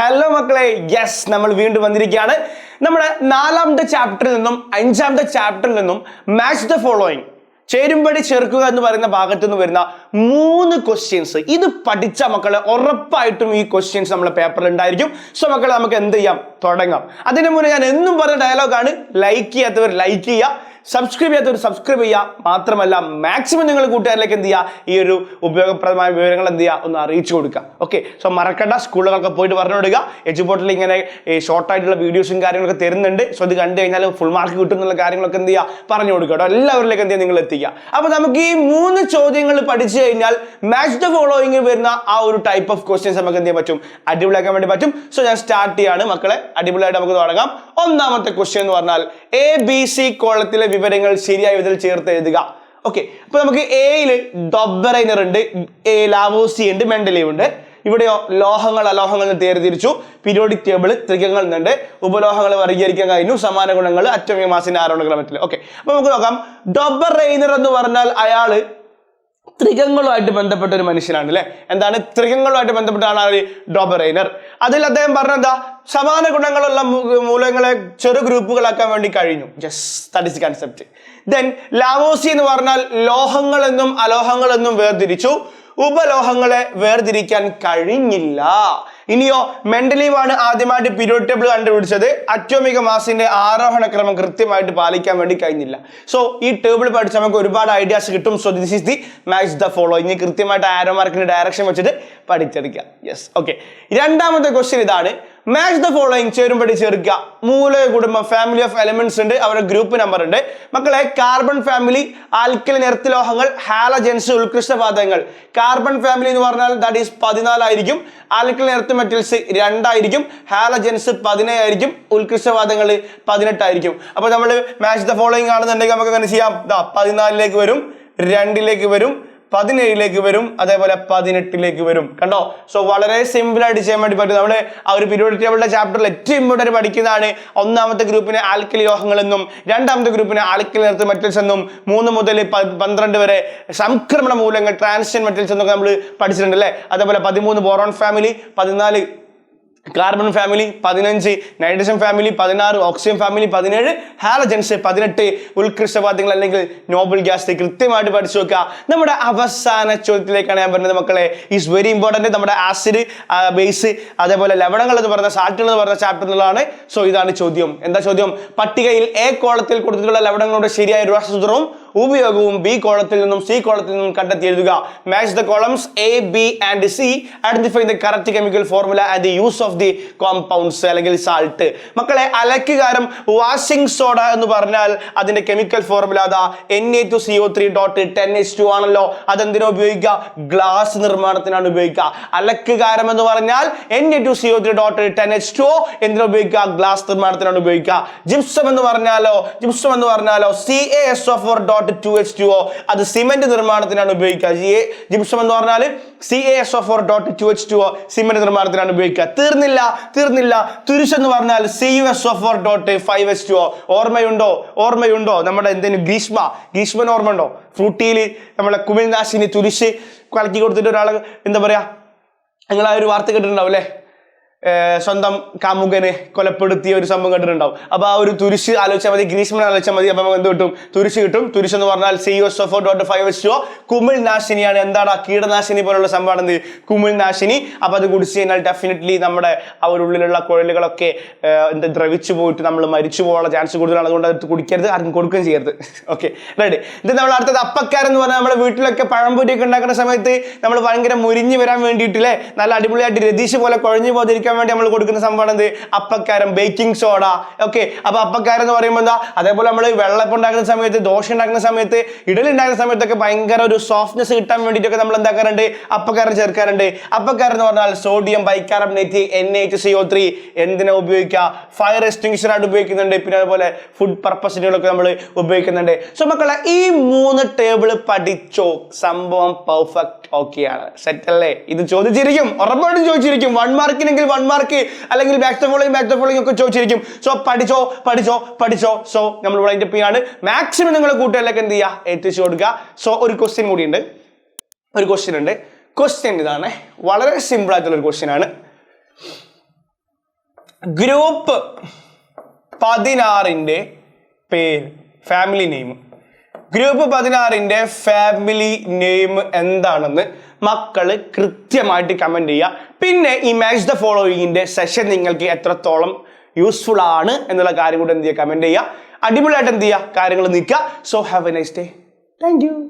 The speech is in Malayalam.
ഹലോ മക്കളെ. യെസ് നമ്മൾ വീണ്ടും വന്നിരിക്കുകയാണ്. നമ്മുടെ നാലാമത്തെ ചാപ്റ്ററിൽ നിന്നും അഞ്ചാമത്തെ ചാപ്റ്ററിൽ നിന്നും മാച്ച് ദ ഫോളോയിങ് ചേരുംപടി ചേർക്കുക എന്ന് പറയുന്ന ഭാഗത്തു നിന്ന് വരുന്ന മൂന്ന് ക്വസ്റ്റ്യൻസ് ഇത് പഠിച്ച മക്കളെ ഉറപ്പായിട്ടും ഈ ക്വസ്റ്റ്യൻസ് നമ്മുടെ പേപ്പറിൽ ഉണ്ടായിരിക്കും. സോ മക്കളെ നമുക്ക് എന്ത് ചെയ്യാം? തുടങ്ങാം. അതിനു മുന്നേ ഞാൻ എന്നും പറഞ്ഞ ഡയലോഗാണ് ലൈക്ക് ചെയ്യാത്തവർ ലൈക്ക് ചെയ്യുക. സബ്സ്ക്രൈബ് ചെയ്യാത്തവർ സബ്സ്ക്രൈബ് ചെയ്യുക. മാത്രമല്ല മാക്സിമം നിങ്ങൾ കൂട്ടുകാരിലേക്ക് എന്ത് ചെയ്യുക? ഈ ഒരു ഉപയോഗപ്രദമായ വിവരങ്ങൾ എന്ത് ചെയ്യുക? ഒന്ന് അറിയിച്ചു കൊടുക്കുക. ഓക്കെ സോ മറക്കണ്ട. സ്കൂളുകളൊക്കെ പോയിട്ട് പറഞ്ഞു കൊടുക്കുക എജുപോർട്ടിൽ ഇങ്ങനെ ഷോർട്ടായിട്ടുള്ള വീഡിയോസും കാര്യങ്ങളൊക്കെ തരുന്നുണ്ട്. സോ ഇത് കണ്ടു കഴിഞ്ഞാൽ ഫുൾ മാർക്ക് കിട്ടും എന്നുള്ള കാര്യങ്ങളൊക്കെ എന്ത് ചെയ്യുക? പറഞ്ഞു കൊടുക്കുക കേട്ടോ. എല്ലാവരിലേക്ക് എന്ത് ചെയ്യുക? നിങ്ങൾ എത്തിക്കുക. അപ്പോൾ നമുക്ക് ഈ മൂന്ന് ചോദ്യങ്ങൾ പഠിച്ചു കഴിഞ്ഞാൽ മാച്ച് ദ ഫോളോയിങ് വരുന്ന ആ ഒരു ടൈപ്പ് ഓഫ് ക്വസ്റ്റ്യൻസ് നമുക്ക് എന്ത് ചെയ്യാൻ പറ്റും? അടിപൊളിയാക്കാൻ വേണ്ടി പറ്റും. സോ ഞാൻ സ്റ്റാർട്ട് ചെയ്യാണ്. മക്കളെ അടിപൊളിയായിട്ട് നമുക്ക് തുടങ്ങാം. ഒന്നാമത്തെ ക്വസ്റ്റ്യൻ എന്ന് പറഞ്ഞാൽ എ ബി സി കോളത്തിലെ വിവരങ്ങൾ ശരിയായ വിധത്തിൽ ചേർത്ത് എഴുതുക. ഓക്കെ അപ്പൊ നമുക്ക് എയിൽ ഡൊബറൈനർ ഉണ്ട് എ ലാവോസി ഉണ്ട് മെന്റലീവ് ഉണ്ട്. ഇവിടെയോ ലോഹങ്ങൾ അലോഹങ്ങൾ എന്ന് വേർതിരിച്ചു പീരിയോഡിക് ടേബിൾ ത്രികങ്ങൾ എന്നുണ്ട്. ഉപലോഹങ്ങൾ വർഗീകരിക്കാൻ കഴിഞ്ഞു. സമാന ഗുണങ്ങൾ അറ്റോമിക് മാസിന്റെ ആരോഹണ ക്രമത്തിൽ. ഓക്കെ അപ്പൊ നമുക്ക് നോക്കാം. ഡൊബർ എന്ന് പറഞ്ഞാൽ അയാൾ ത്രികങ്ങളുമായിട്ട് ബന്ധപ്പെട്ട ഒരു മനുഷ്യനാണ് അല്ലെ എന്താണ്? ത്രികങ്ങളുമായിട്ട് ബന്ധപ്പെട്ട ആളാണ് ഡോബറൈനർ. അതിൽ അദ്ദേഹം പറഞ്ഞെന്താ സമാന ഗുണങ്ങളുള്ള മൂലങ്ങളെ ചെറു ഗ്രൂപ്പുകളാക്കാൻ വേണ്ടി കഴിഞ്ഞു. Just that is concept then Lavoisier എന്ന് പറഞ്ഞാൽ ലോഹങ്ങളെന്നും അലോഹങ്ങളെന്നും വേർതിരിച്ചു. ഉപലോഹങ്ങളെ വേർതിരിക്കാൻ കഴിഞ്ഞില്ല. ഇനിയോ മെന്റലീവാണ് ആദ്യമായിട്ട് പീരിയോഡ് ടേബിൾ കണ്ടുപിടിച്ചത്. അറ്റോമിക മാസിന്റെ ആരോഹണ ക്രമം കൃത്യമായിട്ട് പാലിക്കാൻ വേണ്ടി കഴിഞ്ഞില്ല. സോ ഈ ടേബിൾ പഠിച്ച് നമുക്ക് ഒരുപാട് ഐഡിയാസ് കിട്ടും. So this is the max the follow ഇനി കൃത്യമായിട്ട് ആരോ മാർക്കിന്റെ ഡയറക്ഷൻ വെച്ചിട്ട് പഠിച്ചെടുക്കുക യെസ് ഓക്കെ രണ്ടാമത്തെ ക്വസ്റ്റ്യൻ ഇതാണ്. മാച്ച് ദ ഫോളോയിങ് ചേരുമ്പടി ചേർക്കുക. മൂല കുടുംബം ഫാമിലി ഓഫ് എലിമെന്റ്സ് ഉണ്ട്. അവരുടെ ഗ്രൂപ്പ് നമ്പർ ഉണ്ട്. മക്കളെ കാർബൺ ഫാമിലി ആൽക്കലിൻ എർത്തലോഹങ്ങൾ ഹാലജൻസ് ഉത്കൃഷ്ടവാതകങ്ങൾ കാർബൺ ഫാമിലി എന്ന് പറഞ്ഞാൽ ദാറ്റ് ഈസ് പതിനാലായിരിക്കും. ആൽക്കലിൻ എർത്ത് മെറ്റൽസ് രണ്ടായിരിക്കും. ഹാലജൻസ് പതിനേഴായിരിക്കും. ഉത്കൃഷ്ടവാതങ്ങൾ പതിനെട്ടായിരിക്കും. അപ്പൊ നമ്മൾ മാച്ച് ദ ഫോളോയിങ് ആണെന്നുണ്ടെങ്കിൽ നമുക്ക് അങ്ങനെ ചെയ്യാം. ദാ പതിനാലിലേക്ക് വരും രണ്ടിലേക്ക് വരും പതിനേഴിലേക്ക് വരും അതേപോലെ പതിനെട്ടിലേക്ക് വരും. കണ്ടോ? സോ വളരെ സിമ്പിൾ ആയിട്ട് ചെയ്യാൻ വേണ്ടി പറ്റും. നമ്മൾ ആ ഒരു പീരിയോഡിക് ടേബിളിന്റെ ചാപ്റ്ററിൽ ഏറ്റവും ഇമ്പോർട്ടന്റ് പഠിക്കുന്നതാണ് ഒന്നാമത്തെ ഗ്രൂപ്പിന് ആൽക്കലി ലോഹങ്ങൾ എന്നും രണ്ടാമത്തെ ഗ്രൂപ്പിന് ആൽക്കലി നിർത്ത് മെറ്റൽസ് എന്നും മൂന്ന് മുതൽ പന്ത്രണ്ട് വരെ സംക്രമണ മൂലങ്ങൾ ട്രാൻസ്ജൻ മെറ്റൽസ് എന്നൊക്കെ നമ്മൾ പഠിച്ചിട്ടുണ്ട് അല്ലേ? അതേപോലെ പതിമൂന്ന് ബോറോൺ ഫാമിലി പതിനാല് കാർബൺ ഫാമിലി പതിനഞ്ച് നൈട്രജൻ ഫാമിലി പതിനാറ് ഓക്സിജൻ ഫാമിലി പതിനേഴ് ഹാലജൻസ് പതിനെട്ട് ഉത്കൃഷ്ടവാദ്യങ്ങൾ അല്ലെങ്കിൽ നോബൽ ഗ്യാസ് കൃത്യമായിട്ട് പഠിച്ചു നോക്കുക. നമ്മുടെ അവസാന ചോദ്യത്തിലേക്കാണ് ഞാൻ പറഞ്ഞത് മക്കളെ. ഈസ് വെരി ഇമ്പോർട്ടന്റ് നമ്മുടെ ആസിഡ് ബേസ് അതേപോലെ ലവണങ്ങൾ എന്ന് പറഞ്ഞ സാറ്റുകൾ എന്ന് പറഞ്ഞ ചാപ്റ്റർ ചാപ്റ്ററിലാണ് സോ ഇതാണ് ചോദ്യം. എന്താ ചോദ്യം? പട്ടികയിൽ എ കോളത്തിൽ കൊടുത്തിട്ടുള്ള ലവണങ്ങളുടെ ശരിയായ രാസസൂത്രവും ഉപയോഗവും ബി കോളത്തിൽ നിന്നും സി കോളത്തിൽ നിന്നും കണ്ടെത്തി എഴുതുക match the columns A B and C identify the correct chemical formula and the use of the compounds അല്ലെങ്കിൽ സാൾട്ട് മക്കളെ അലക്കുകാരം വാഷിംഗ് സോഡ എന്ന് പറഞ്ഞാൽ അതിന്റെ കെമിക്കൽ ഫോർമുല അതാ N A two C O three dot ten H two ആണല്ലോ. അതെന്തിനാ ഉപയോഗിക്കുക? ഗ്ലാസ് നിർമ്മാണത്തിനാണ് ഉപയോഗിക്കുക. അലക്കുകാരം എന്ന് പറഞ്ഞാൽ N A two C O three dot ten H two എന്തിനാ ഉപയോഗിക്കുക? ഗ്ലാസ് നിർമ്മാണത്തിനാണ് ഉപയോഗിക്കുക. ജിപ്സം എന്ന് പറഞ്ഞാലോ? ജിപ്സം എന്ന് പറഞ്ഞാലോ? C A S O four dot two H two O അത് സിമെന്റ് നിർമ്മാണത്തിനാണ് ഉപയോഗിക്കുക. ജി എ ജിപ്സം എന്ന് പറഞ്ഞാൽ C A S O four dot two H two O cement നിർമ്മാണത്തിനാണ് ഉപയോഗിക്കുക. തീർന്നില്ല തീർന്നില്ല. തുരിശ് എന്ന് പറഞ്ഞാൽ C U S O four dot five H two O ഓർമ്മയുണ്ടോ? ഓർമ്മയുണ്ടോ? നമ്മുടെ എന്തെങ്കിലും ഗ്രീഷ്മ. ഗ്രീഷ്മന് ഓർമ്മ ഉണ്ടോ ഫ്രൂട്ടിയിൽ നമ്മളെ കുമിൽനാശിനി തുരിശ് കലക്കി കൊടുത്തിട്ട് ഒരാൾ എന്താ പറയാ? നിങ്ങൾ ആ ഒരു വാർത്ത കേട്ടിട്ടുണ്ടാവും അല്ലേ? സ്വന്തം കാമുകനെ കൊലപ്പെടുത്തിയ ഒരു സംഭവം കണ്ടിട്ടുണ്ടാവും. അപ്പൊ ആ ഒരു തുരിശ് ആലോചിച്ചാൽ മതി ഗ്രീഷ്മൻ ആലോചിച്ചാൽ മതി. അപ്പൊ നമുക്ക് എന്ത് കിട്ടും? തുരിശ് കിട്ടും. തുരിശ് എന്ന് പറഞ്ഞാൽ C O S four dot five S കുമിൾ നാശിനിയാണ്. എന്താണ് ആ കീടനാശിനി പോലുള്ള സംഭവമാണ് എന്ത്? കുമിൾ നാശിനി. അപ്പൊ അത് കുടിച്ചു കഴിഞ്ഞാൽ ഡെഫിനറ്റ്ലി നമ്മുടെ ആ ഒരു ഉള്ളിലുള്ള കുഴലുകളൊക്കെ എന്താ ദ്രവിച്ചു പോയിട്ട് നമ്മൾ മരിച്ചു പോകാനുള്ള ചാൻസ് കൂടുതലാണ്. അതുകൊണ്ട് അത് കുടിക്കരുത് ആർക്കും കൊടുക്കുകയും ചെയ്യരുത്. ഓക്കെ റെഡി ഇത് നമ്മൾ അടുത്തത് അപ്പക്കാരൻ എന്ന് പറഞ്ഞാൽ നമ്മുടെ വീട്ടിലൊക്കെ പഴംപൊരിയൊക്കെ ഉണ്ടാക്കുന്ന സമയത്ത് നമ്മൾ ഭയങ്കര മുരിഞ്ഞു വരാൻ വേണ്ടിയിട്ടില്ലേ നല്ല അടിപൊളിയായിട്ട് രതീഷ് പോലെ കുഴഞ്ഞു പോകാതിരിക്കാൻ വേണ്ടി നമ്മൾ കൊടുക്കുന്ന സംഭവമാണ് എന്ത്? അപ്പക്കാരം ബേക്കിംഗ് സോഡ ഓക്കെ അപ്പൊ അപ്പക്കാരം എന്ന് പറയുമ്പോൾ എന്താ? അതേപോലെ നമ്മൾ വെള്ളപ്പം ഉണ്ടാക്കുന്ന സമയത്ത് ദോശ ഉണ്ടാക്കുന്ന സമയത്ത് ഇഡലി ഉണ്ടാക്കുന്ന സമയത്തൊക്കെ ഭയങ്കര ഒരു സോഫ്റ്റ്നെസ് കിട്ടാൻ വേണ്ടിയിട്ടൊക്കെ നമ്മൾ എന്താക്കാറുണ്ട് അപ്പക്കാരം ചേർക്കാറുണ്ട്. അപ്പക്കാരം എന്ന് പറഞ്ഞാൽ sodium bicarbonate N H C O three എന്തിനാ ഉപയോഗിക്കുക? ഫയർ എക്സ്റ്റിങ്ഷൻ ആയിട്ട് ഉപയോഗിക്കുന്നുണ്ട്. പിന്നെ അതുപോലെ ഫുഡ് പർപ്പസിനുകളൊക്കെ നമ്മൾ ഉപയോഗിക്കുന്നുണ്ട്. സോ മക്കളെ ഈ മൂന്ന് ടേബിൾ പഠിച്ചോ? സംഭവം പെർഫെക്റ്റ് ഓക്കെയാണ് സെറ്റ് അല്ലേ? ഇത് ചോദിച്ചിരിക്കും. ഉറപ്പായിട്ടും ചോദിച്ചിരിക്കും. വൺ മാർക്കിനെങ്കിൽ വൺ മാർക്ക് അല്ലെങ്കിൽ back the following back the following ഒക്കെ ചോദിച്ചിരിക്കും. സോ പഠിച്ചോ പഠിച്ചോ പഠിച്ചോ. സോ നമ്മൾ വൈൻഡ് അപ്പ് ചെയ്യാണ് മാക്സിമം നിങ്ങൾ കൂട്ടുകാരിലൊക്കെ എന്ത് ചെയ്യുക? എത്തിച്ചു കൊടുക്കുക. സോ ഒരു ക്വസ്റ്റ്യൻ കൂടിയുണ്ട്. ഒരു ക്വസ്റ്റ്യൻ ഉണ്ട്. ക്വസ്റ്റ്യൻ ഇതാണ്. വളരെ സിമ്പിൾ ആയിട്ടുള്ള ഒരു ക്വസ്റ്റ്യൻ ആണ്. ഗ്രൂപ്പ് പതിനാറിന്റെ പേര്. ഫാമിലി നെയിം ഗ്രൂപ്പ് പതിനാറിന്റെ ഫാമിലി നെയിം എന്താണെന്ന് മക്കൾ കൃത്യമായിട്ട് കമന്റ് ചെയ്യുക. പിന്നെ ഈ മാച്ച് ദ ഫോളോയിങ്ങിന്റെ സെഷൻ നിങ്ങൾക്ക് എത്രത്തോളം യൂസ്ഫുൾ ആണ് എന്നുള്ള കാര്യം കൂടെ എന്ത് ചെയ്യുക? കമന്റ് ചെയ്യുക. അടിപൊളിയായിട്ട് എന്ത് ചെയ്യുക? കാര്യങ്ങൾ നിൽക്കുക so have a nice day thank you